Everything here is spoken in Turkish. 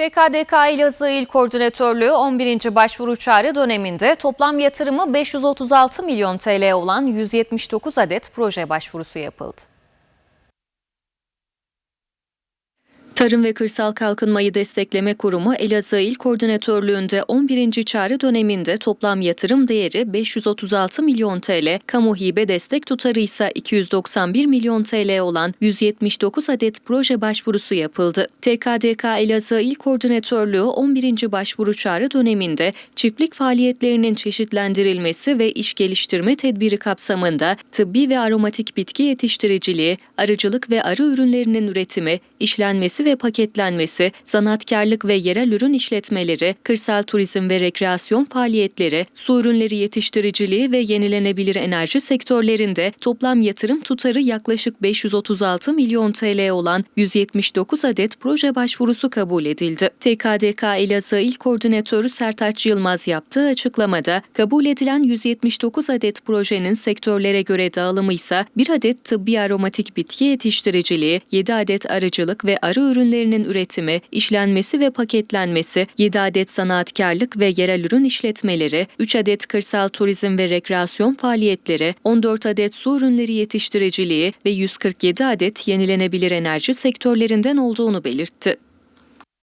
TKDK Elazığ İl Koordinatörlüğü 11. başvuru çağrı döneminde toplam yatırımı 536 milyon TL olan 179 adet proje başvurusu yapıldı. Tarım ve Kırsal Kalkınmayı Destekleme Kurumu Elazığ İl Koordinatörlüğü'nde 11. çağrı döneminde toplam yatırım değeri 536 milyon TL, kamu hibe destek tutarı ise 291 milyon TL olan 179 adet proje başvurusu yapıldı. TKDK Elazığ İl Koordinatörlüğü 11. başvuru çağrı döneminde çiftlik faaliyetlerinin çeşitlendirilmesi ve iş geliştirme tedbiri kapsamında tıbbi ve aromatik bitki yetiştiriciliği, arıcılık ve arı ürünlerinin üretimi, işlenmesi ve paketlenmesi, zanatkarlık ve yerel ürün işletmeleri, kırsal turizm ve rekreasyon faaliyetleri, su ürünleri yetiştiriciliği ve yenilenebilir enerji sektörlerinde toplam yatırım tutarı yaklaşık 536 milyon TL olan 179 adet proje başvurusu kabul edildi. TKDK Elazığ İl Koordinatörü Sertaç Yılmaz yaptığı açıklamada kabul edilen 179 adet projenin sektörlere göre dağılımı ise 1 adet tıbbi aromatik bitki yetiştiriciliği, 7 adet arıcılık ve arı ürünlerinin üretimi, işlenmesi ve paketlenmesi, 7 adet sanatkarlık ve yerel ürün işletmeleri, 3 adet kırsal turizm ve rekreasyon faaliyetleri, 14 adet su ürünleri yetiştiriciliği ve 147 adet yenilenebilir enerji sektörlerinden olduğunu belirtti.